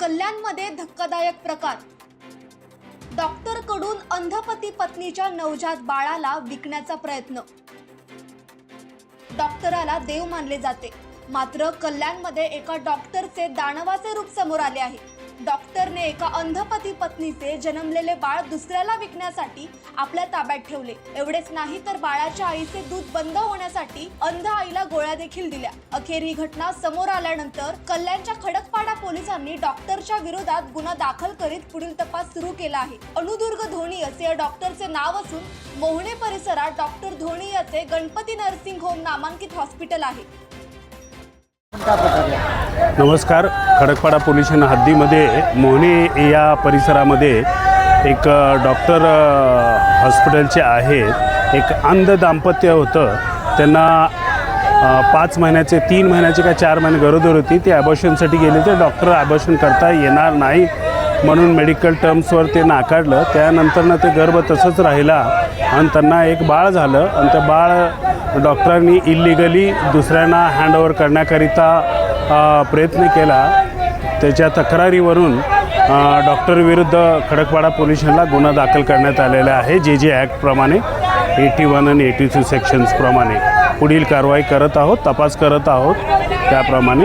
कल्याणमध्ये धक्कादायक प्रकार. डॉक्टरकडून अंधपती पत्नीच्या नवजात बाळाला विकण्याचा प्रयत्न. डॉक्टराला देव मानले जाते. मात्र कल्याणमध्ये एका डॉक्टरचे दानवाचे रूप समोर आले आहे. डॉक्टरने एका अंधपती पत्नीचे जन्मलेले बाळ दुसऱ्याला विकण्यासाठी आपल्या ताब्यात ठेवले. एवढेच नाही तर बाळाच्या आईचे दूध बंद होण्यासाठी अंध आईला गोळ्या देखील दिल्या. अखेर ही घटना समोर आल्यानंतर कल्याणच्या खडकपाडा पोलिसांनी डॉक्टरच्या विरोधात गुन्हा दाखल करीत पुढील तपास सुरू केला आहे. अनुदुर्ग धोनी असे या डॉक्टरचे नाव असून मोहणे परिसरात डॉक्टर धोनी याचे गणपती नर्सिंग होम नामांकित हॉस्पिटल आहे. नमस्कार. खडकपाडा पोलीस हद्दीमध्ये मोहने या परिसरामध्ये एक डॉक्टर हॉस्पिटलचे आहेत एक अंध दाम्पत्य होतं. त्यांना पाच महिन्याचे तीन महिन्याचे का चार महिने गरोदर होती. ते ॲबॉशनसाठी गेले ते डॉक्टर ॲबॉशन करता येणार नाही. म्हणून मेडिकल टर्म्सवर ते नाकारलं. त्यानंतरनं ते गर्भ तसंच राहिला. आणि त्यांना एक बाळ झालं. आणि ते बाळ डॉक्टरांनी इलिगली दुसऱ्यांना हँडओव्हर करण्याकरिता प्रयत्न केला. त्याच्या तक्रारीवरून डॉक्टरविरुद्ध खडकपाडा पोलिसांना गुन्हा दाखल करण्यात आलेला आहे. जे जे ॲक्टप्रमाणे एटी वन आणि एटी टू सेक्शन्सप्रमाणे पुढील कारवाई करत आहोत तपास करत आहोत. त्याप्रमाणे